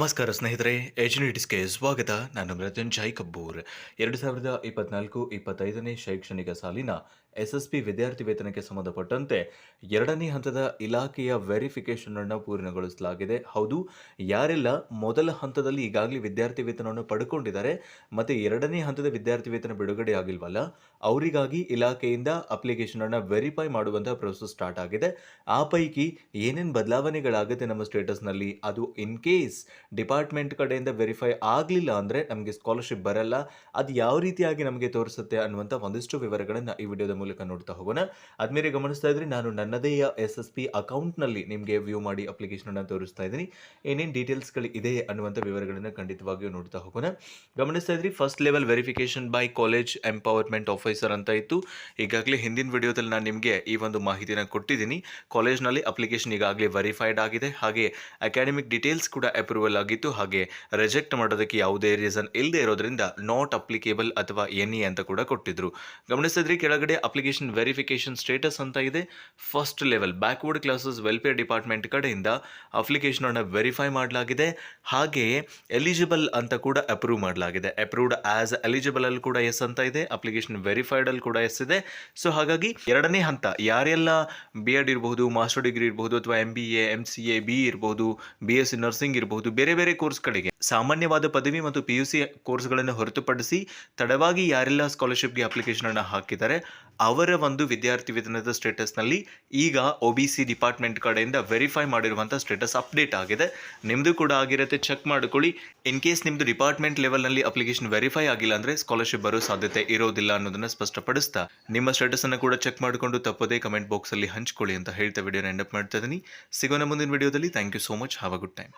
ನಮಸ್ಕಾರ ಸ್ನೇಹಿತರೆ ಎಜ್ನಿಟಿಸ್ಗೆ ಸ್ವಾಗತ. ನಾನು ಮೃತ್ಯುಂಜಯ್ ಕಬ್ಬೂರ್ ಎರಡು ಸಾವಿರದ ಇಪ್ಪತ್ನಾಲ್ಕು ಇಪ್ಪತ್ತೈದನೇ ಶೈಕ್ಷಣಿಕ ಸಾಲಿನ ಎಸ್ ವಿದ್ಯಾರ್ಥಿ ವೇತನಕ್ಕೆ ಸಂಬಂಧಪಟ್ಟಂತೆ ಎರಡನೇ ಹಂತದ ಇಲಾಖೆಯ ವೆರಿಫಿಕೇಷನ್ ಅನ್ನು ಪೂರ್ಣಗೊಳಿಸಲಾಗಿದೆ. ಹೌದು, ಯಾರೆಲ್ಲ ಮೊದಲ ಹಂತದಲ್ಲಿ ಈಗಾಗಲೇ ವಿದ್ಯಾರ್ಥಿ ವೇತನವನ್ನು ಪಡ್ಕೊಂಡಿದ್ದಾರೆ ಮತ್ತೆ ಎರಡನೇ ಹಂತದ ವಿದ್ಯಾರ್ಥಿ ವೇತನ ಬಿಡುಗಡೆ ಆಗಿಲ್ವಲ್ಲ, ಅವರಿಗಾಗಿ ಇಲಾಖೆಯಿಂದ ಅಪ್ಲಿಕೇಶನ್ ಅನ್ನು ವೆರಿಫೈ ಮಾಡುವಂತಹ ಪ್ರೊಸೆಸ್ ಸ್ಟಾರ್ಟ್ ಆಗಿದೆ. ಆ ಪೈಕಿ ಏನೇನು ಬದಲಾವಣೆಗಳಾಗುತ್ತೆ ನಮ್ಮ ಸ್ಟೇಟಸ್ನಲ್ಲಿ ಅದು ಇನ್ ಕೇಸ್ ಡಿಪಾರ್ಟ್ಮೆಂಟ್ ಕಡೆಯಿಂದ ವೆರಿಫೈ ಆಗಲಿಲ್ಲ ಅಂದರೆ ನಮಗೆ ಸ್ಕಾಲರ್ಶಿಪ್ ಬರಲ್ಲ. ಅದು ಯಾವ ರೀತಿಯಾಗಿ ನಮಗೆ ತೋರಿಸುತ್ತೆ ಅನ್ನುವಂಥ ಒಂದಿಷ್ಟು ವಿವರಗಳನ್ನು ಈ ವಿಡಿಯೋದ ಮೂಲಕ ನೋಡ್ತಾ ಹೋಗೋಣ. ಅದ್ಮೇಲೆ ಗಮನಿಸ್ತಾ ಇದ್ರೆ, ನಾನು ನನ್ನದೇ ಎಸ್ ಎಸ್ ಪಿ ಅಕೌಂಟ್ನಲ್ಲಿ ನಿಮಗೆ ವ್ಯೂ ಮಾಡಿ ಅಪ್ಲಿಕೇಶನನ್ನು ತೋರಿಸ್ತಾ ಇದ್ದೀನಿ. ಏನೇನು ಡೀಟೇಲ್ಸ್ಗಳು ಇದೆ ಅನ್ನುವಂಥ ವಿವರಗಳನ್ನು ಖಂಡಿತವಾಗಿಯೂ ನೋಡ್ತಾ ಹೋಗೋಣ. ಗಮನಿಸ್ತಾ ಇದ್ರಿ, first level verification by college empowerment officer ಅಂತ ಇತ್ತು. ಈಗಾಗಲೇ ಹಿಂದಿನ ವಿಡಿಯೋದಲ್ಲಿ ನಾನು ನಿಮಗೆ ಈ ಒಂದು ಮಾಹಿತಿನ ಕೊಟ್ಟಿದ್ದೀನಿ. ಕಾಲೇಜ್ನಲ್ಲಿ ಅಪ್ಲಿಕೇಶನ್ ಈಗಾಗಲೇ ವೆರಿಫೈಡ್ ಆಗಿದೆ. ಹಾಗೆ ಅಕಾಡೆಮಿಕ್ ಡೀಟೇಲ್ಸ್ ಕೂಡ ಅಪ್ರೂವಲ್ ಆಗಿತ್ತು ಹಾಗೆ ರಿಜೆಕ್ಟ್ ಮಾಡೋದಕ್ಕೆ ಯಾವುದೇ ರೀಸನ್ ಇಲ್ಲದೆ ಇರೋದ್ರಿಂದ ನಾಟ್ ಅಪ್ಲಿಕೇಬಲ್ ಅಥವಾ ಎನ್ ಅಂತ ಕೂಡ ಕೊಟ್ಟಿದ್ರು. ಗಮನಿಸಿದ್ರಿ, ಕೆಳಗಡೆ ಅಪ್ಲಿಕೇಶನ್ ವೆರಿಫಿಕೇಶನ್ ಸ್ಟೇಟಸ್ ಅಂತ ಇದೆ. First level backward classes welfare department ಕಡೆಯಿಂದ ಅಪ್ಲಿಕೇಶನ್ ಅನ್ನು ವೆರಿಫೈ ಮಾಡಲಾಗಿದೆ. ಹಾಗೆಯೇ ಎಲಿಜಿಬಲ್ ಅಂತ ಕೂಡ ಅಪ್ರೂವ್ ಮಾಡಲಾಗಿದೆ. ಅಪ್ರೂವ್ಡ್ ಆಸ್ ಎಲಿಜಿಬಲ್ ಅಲ್ಲಿ ಕೂಡ ಎಸ್ ಅಂತ ಇದೆ. ಅಪ್ಲಿಕೇಶನ್ ವೆರಿಫೈಡ್ ಅಲ್ಲಿ ಕೂಡ ಎಸ್ ಇದೆ. ಸೊ ಹಾಗಾಗಿ ಎರಡನೇ ಹಂತ, ಯಾರೆಲ್ಲ ಬಿ ಎಡ್ ಇರಬಹುದು ಮಾಸ್ಟರ್ ಡಿಗ್ರಿ ಇರಬಹುದು ಅಥವಾ M B A M C A B ಇರಬಹುದು ಬಿ ಎಸ್ ಸಿ ನರ್ಸಿಂಗ್ ಇರಬಹುದು, ಬೇರೆ ಬೇರೆ ಬೇರೆ ಕೋರ್ಸ್ಗಳಿಗೆ ಸಾಮಾನ್ಯವಾದ ಪದವಿ ಮತ್ತು ಪಿ ಯು ಸಿ ಕೋರ್ಸ್ಗಳನ್ನು ಹೊರತುಪಡಿಸಿ ತಡವಾಗಿ ಯಾರೆಲ್ಲ ಸ್ಕಾಲರ್ಶಿಪ್ಗೆ ಅಪ್ಲಿಕೇಶನ್ ಅನ್ನು ಹಾಕಿದ್ದಾರೆ, ಅವರ ಒಂದು ವಿದ್ಯಾರ್ಥಿ ವೇತನದ ಸ್ಟೇಟಸ್ನಲ್ಲಿ ಈಗ ಒ ಬಿ ಸಿ ಡಿಪಾರ್ಟ್ಮೆಂಟ್ ಕಡೆಯಿಂದ ವೆರಿಫೈ ಮಾಡಿರುವಂಥ ಸ್ಟೇಟಸ್ ಅಪ್ಡೇಟ್ ಆಗಿದೆ. ನಿಮ್ಮದು ಕೂಡ ಆಗಿರುತ್ತೆ ಚೆಕ್ ಮಾಡಿಕೊಳ್ಳಿ. ಇನ್ ಕೇಸ್ ನಿಮ್ಮದು ಡಿಪಾರ್ಟ್ಮೆಂಟ್ ಲೆವೆಲ್ನಲ್ಲಿ ಅಪ್ಲಿಕೇಶನ್ ವೆರಿಫೈ ಆಗಿಲ್ಲ ಅಂದರೆ ಸ್ಕಾಲರ್ಶಿಪ್ ಬರೋ ಸಾಧ್ಯತೆ ಇರೋದಿಲ್ಲ ಅನ್ನೋದನ್ನು ಸ್ಪಷ್ಟಪಡಿಸ್ತಾ ನಿಮ್ಮ ಸ್ಟೇಟಸನ್ನು ಕೂಡ ಚೆಕ್ ಮಾಡಿಕೊಂಡು ತಪ್ಪದೇ ಕಮೆಂಟ್ ಬಾಕ್ಸಲ್ಲಿ ಹಂಚಿಕೊಳ್ಳಿ ಅಂತ ಹೇಳ್ತಾ ವಿಡಿಯೋನ ಎಂಡಪ್ ಮಾಡ್ತಾ ಇದ್ದೀನಿ. ಸಿಗೋಣ ಮುಂದಿನ ವಿಡಿಯೋದಲ್ಲಿ thank you so much have a good time